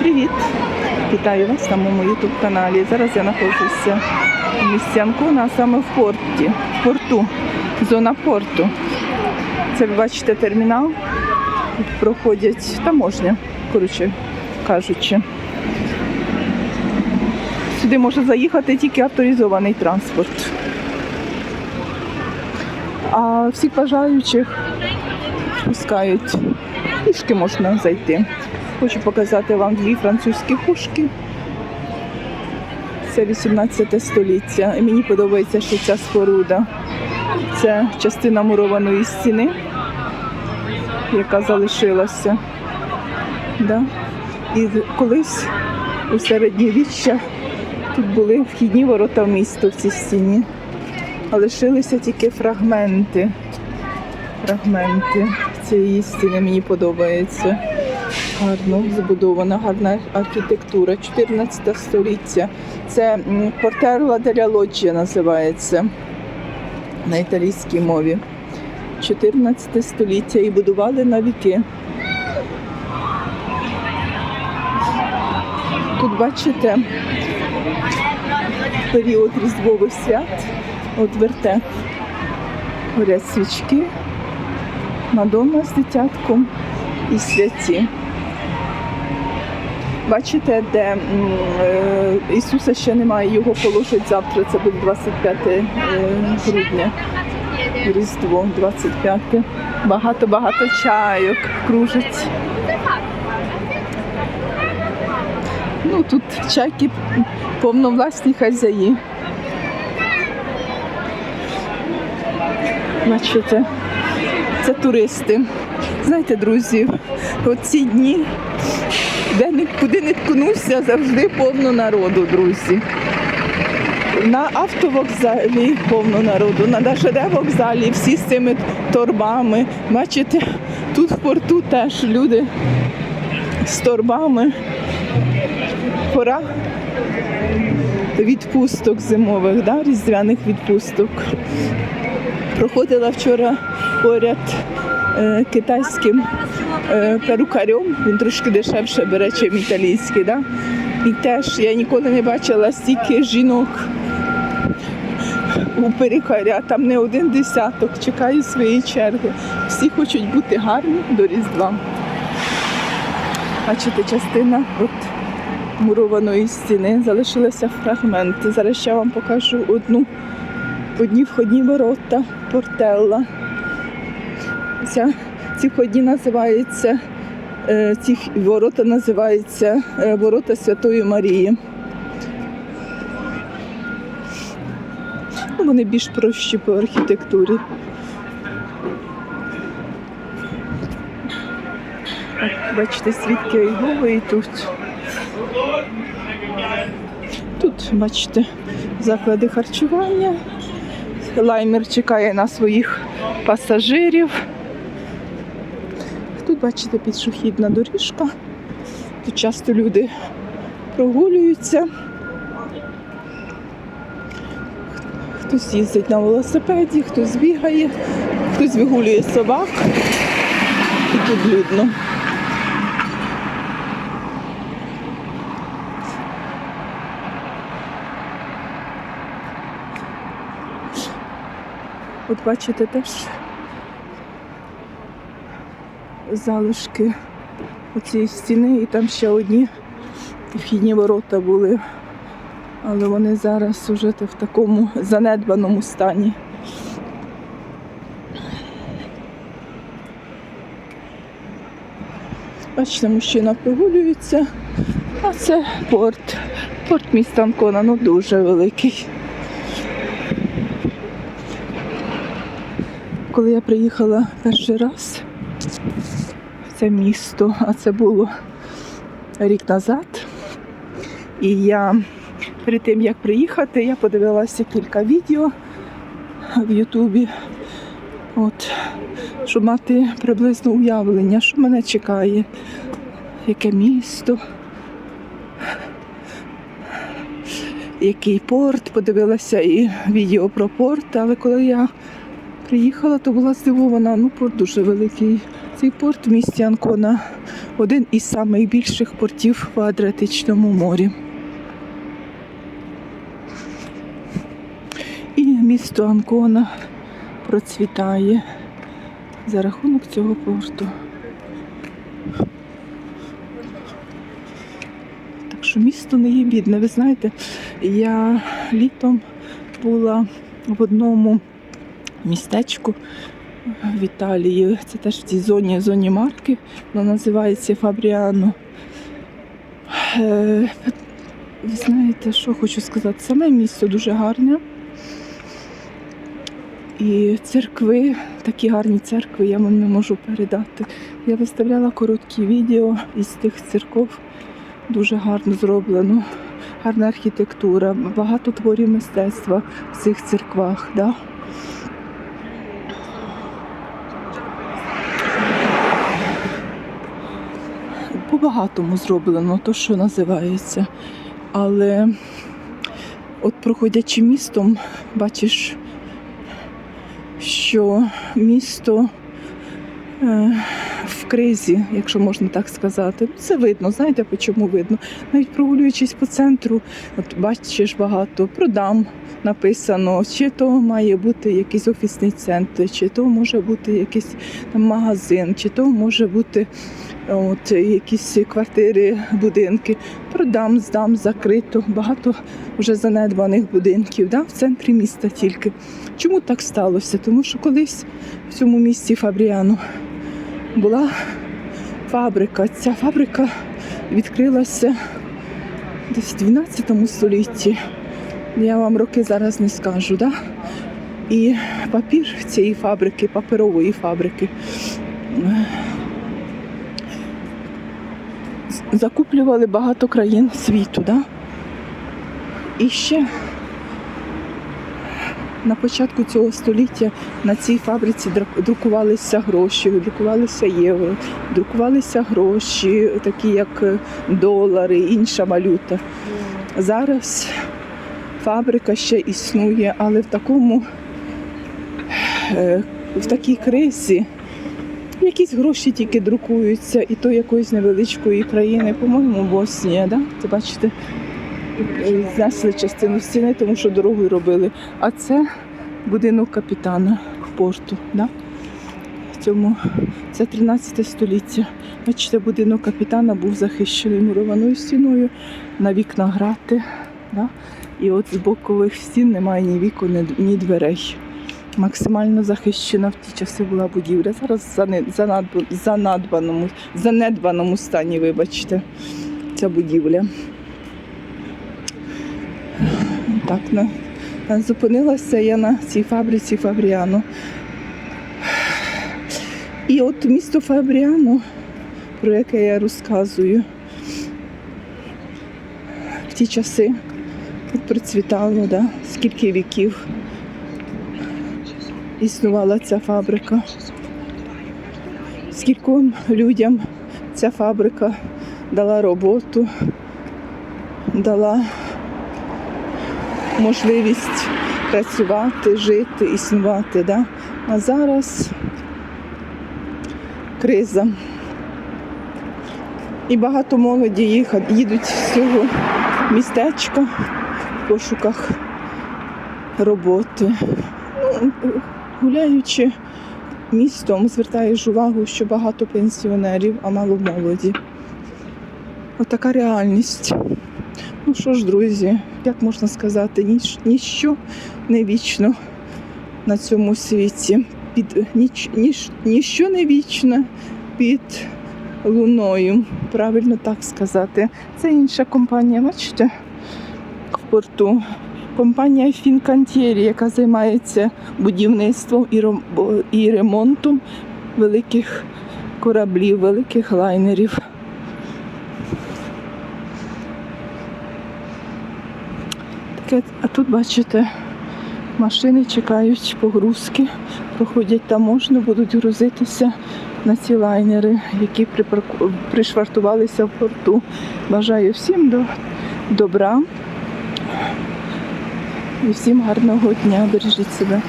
Привіт! Вітаю вас на моєму YouTube каналі. Зараз я знаходжуся в місті Анкона, а саме в порті, в порту, зона порту. Це ви бачите термінал. Тут проходять таможня, коротше кажучи. Сюди може заїхати тільки авторизований транспорт. А всіх бажаючих пускають. Пішки можна зайти. Хочу показати вам дві французькі пушки. Це 18 століття. І мені подобається, що ця споруда. Це частина мурованої стіни, яка залишилася. Да? І колись у середньовіччя тут були вхідні ворота в місто в цій стіні. А лишилися тільки фрагменти. Фрагменти цієї стіни мені подобається. Гарно збудована, гарна архітектура, 14 століття. Це Портерла деля Лоджія називається на італійській мові. 14 століття і будували на віки. Тут бачите період різдвових свят. От вертеп. Горять свічки, Мадонна з дитятком і святі. Бачите, де е, Ісуса ще немає, його положать завтра. Це буде 25 е, грудня. Різдво 25. Багато-багато чайок кружить. Ну тут чайки повновласні хазяї. Бачите, це туристи. Знаєте, друзі, оці дні, де ні- куди не ткнувся, завжди повно народу, друзі. На автовокзалі повно народу, на ДЖД вокзалі всі з цими торбами. Бачите, тут в порту теж люди з торбами. Пора відпусток зимових, да, різдвяних відпусток. Проходила вчора поряд китайським е, перукарем, він трошки дешевше бере, ніж італійський. Да? І теж я ніколи не бачила стільки жінок у перукаря, там не один десяток, чекаю своєї черги. Всі хочуть бути гарні до Різдва. Бачите, частина от мурованої стіни залишилися фрагменти. Зараз я вам покажу одну одні входні ворота, портелла. Ця, ці входні називаються, е, ці ворота називаються е, ворота Святої Марії. Ну, Вони більш прощі по архітектурі. Бачите, свідки Єгови і тут. Тут, бачите, заклади харчування. Лаймер чекає на своїх пасажирів. Бачите, пішохідна доріжка. Тут часто люди прогулюються. Хтось їздить на велосипеді, хтось бігає, хтось вигулює собак. І тут людно. От бачите теж залишки оцієї стіни і там ще одні вхідні ворота були. Але вони зараз вже в такому занедбаному стані. Бачите, мужчина прогулюється, а це порт. Порт міста Анкона, ну дуже великий. Коли я приїхала перший раз це місто, а це було рік назад. І я перед тим як приїхати, я подивилася кілька відео в Ютубі, от, щоб мати приблизно уявлення, що мене чекає, яке місто, який порт. Подивилася і відео про порт, але коли я приїхала, то була здивована. Ну, порт дуже великий. Цей порт в місті Анкона один із найбільших портів в Адріатичному морі. І місто Анкона процвітає за рахунок цього порту. Так що місто не є бідне. Ви знаєте, я літом була в одному містечку в Італії. Це теж в цій зоні, зоні марки, воно називається Фабріано. Е, Ви знаєте, що хочу сказати? Саме місто дуже гарне. І церкви, такі гарні церкви, я вам не можу передати. Я виставляла короткі відео із тих церков. Дуже гарно зроблено, гарна архітектура, багато творів мистецтва в цих церквах. Да? По-багатому зроблено, то, що називається. Але от проходячи містом, бачиш, що місто е, в кризі, якщо можна так сказати. Це видно, знаєте, по чому видно. Навіть прогулюючись по центру, от бачиш багато продам написано, чи то має бути якийсь офісний центр, чи то може бути якийсь там магазин, чи то може бути от, якісь квартири, будинки. Продам, здам, закрито. Багато вже занедбаних будинків да, в центрі міста тільки. Чому так сталося? Тому що колись в цьому місті Фабріано була фабрика. Ця фабрика відкрилася десь в 12 столітті. Я вам роки зараз не скажу. Да? І папір цієї фабрики, паперової фабрики, закуплювали багато країн світу. Да? І ще на початку цього століття на цій фабриці друкувалися гроші, друкувалися євро, друкувалися гроші, такі як е, долари, інша валюта. Зараз фабрика ще існує, але в такому е, в такій кризі якісь гроші тільки друкуються, і то якоїсь невеличкої країни, по-моєму, Боснія, да? Це бачите, знесли частину стіни, тому що дорогу робили. А це будинок капітана порту. Да? В Цьому це 13 століття. Бачите, будинок капітана був захищений мурованою стіною, на вікна грати. Да? І от з бокових стін немає ні вікон, ні дверей. Максимально захищена в ті часи була будівля. Зараз в занедбаному стані, вибачте, ця будівля. Так, на, зупинилася я на цій фабриці Фабріано. І от місто Фабріано, про яке я розказую, в ті часи процвітало, да? скільки віків існувала ця фабрика. Скільком людям ця фабрика дала роботу, дала можливість працювати, жити, існувати. Да? А зараз криза. І багато молоді їхать, їдуть з цього містечка в пошуках роботи. Гуляючи містом, звертаєш увагу, що багато пенсіонерів, а мало молоді. Отака реальність. Ну що ж, друзі, як можна сказати, ніч, ніщо не вічно на цьому світі. Під, ніч, ніч, ніщо не вічне під луною. Правильно так сказати. Це інша компанія, бачите, в порту. Компанія Фінкантєрі, яка займається будівництвом і, ремонтом великих кораблів, великих лайнерів. Таке, а тут бачите, машини чекають погрузки, проходять таможню, будуть грузитися на ці лайнери, які пришвартувалися в порту. Бажаю всім до... добра і всім гарного дня. Бережіть себе.